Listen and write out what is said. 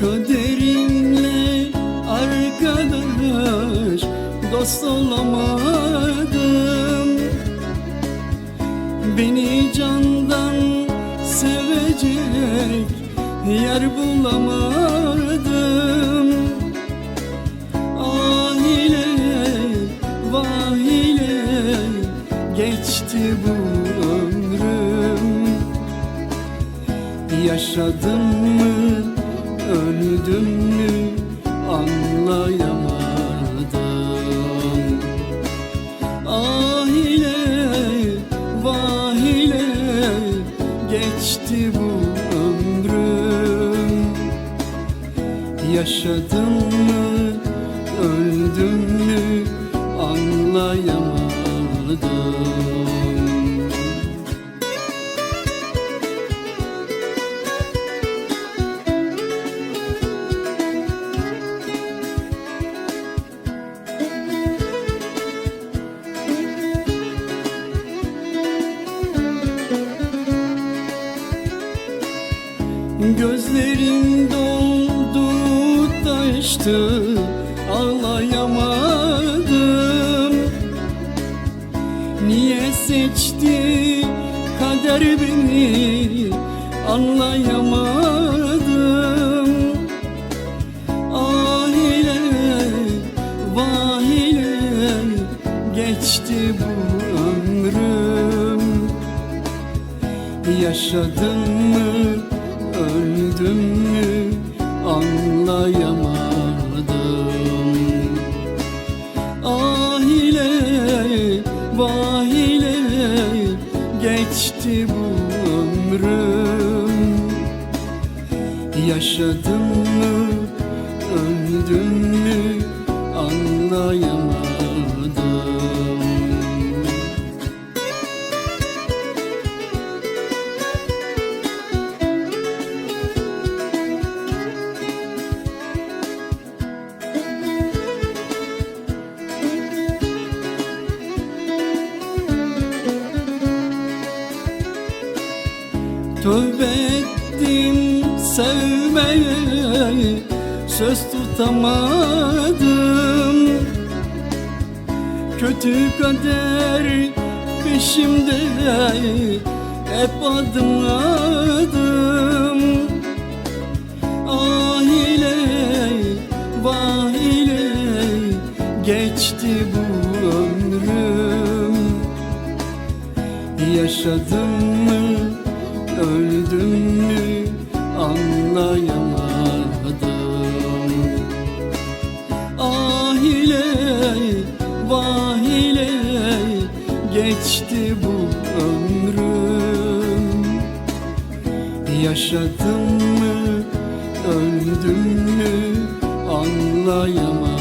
Kaderimle arkadaş dost olamadım. Beni candan sevecek yer bulamadım. Ah ile vah ile geçti bu ömrüm. Yaşadım mı öldüm mü anlayamadım. Ah ile vah ile geçti bu ömrüm. Yaşadım mı öldüm mü anlayamadım Gözlerim doldu taştı ağlayamadım. Niye seçti kader beni anlayamadım. Ah ile vah geçti bu ömrüm. Yaşadım mı, öldüm mü? Anlayamadım. Ah ile, vah ile geçti bu ömrüm. Yaşadım mı, öldüm mü? Anlayamadım Tövbe ettim sevmeye Söz tutamadım. Kötü kader peşimde Hep adım adım Ah ile vah ile Geçti bu ömrüm. Yaşadım mı, öldüm mü? Anlayamadım. Ah ile, vah ile geçti bu ömrüm. Yaşadım mı, öldüm mü? Anlayamadım